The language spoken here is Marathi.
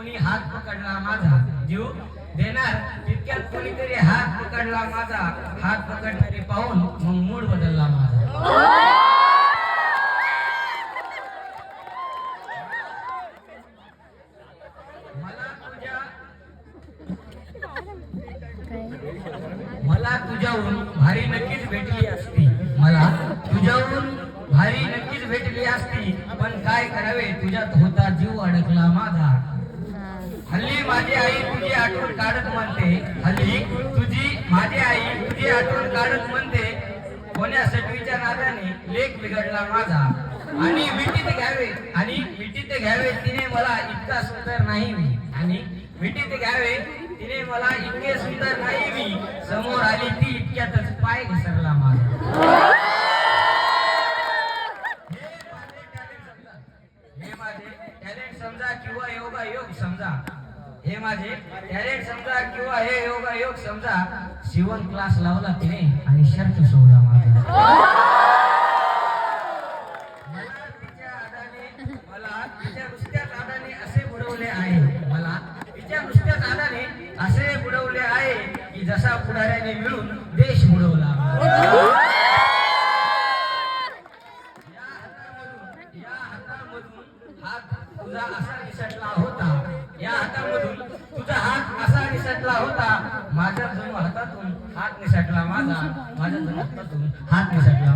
कोणी हात पकडला माझा जीव देणार. तितक्यात कोणीतरी हात पकडला माझा हात पकडणारे पाहून मग मूड बदलला माझा. मला मला तुझ्याहून भारी नक्कीच भेटली असती. मला तुझ्याहून भारी नक्कीच भेटली असती. पण काय करावे? तुझ्यात होता जीव अडकला माझा. हल्ली माझी आई तुझी आठवण काढत म्हणते. हल्ली तुझी माझी आई तुझी आठवण काढत म्हणते. कोण्या सटवीच्या नादाने लेख बिघडला माझा. आणि मिठीत घ्यावे आणि मिठीत घ्यावे तिने मला इतका सुंदर नाही मी. आणि मिठीत घ्यावे तिने मला इतके सुंदर नाही मी. समोर आली ती इतक्यातच पाय घसरला माझा. हे माझे टॅलेंट समजा. किंवा योगा योग समजा. हे माझे टॅलेंट समजा किंवा हे योगा योग समजा शिवण क्लास लावला तिने आणि शर्ट सोडला माझा. मला तिच्या आदाने मला तिच्या नुसत्याच आदाने असे बुडवले आहे. मला तिच्या नुसत्याच आदाने असे बुडवले आहे की जसा पुढाऱ्याने मिळून देश बुडवला या हातामधून या हातामधून हात तुझा असा निसटला होता. या हातामधून तुझा हात असा निसटला होता. माझ्या जणू हातातून हात निसटला माझा. माझ्या जणू हातातून हात निसटला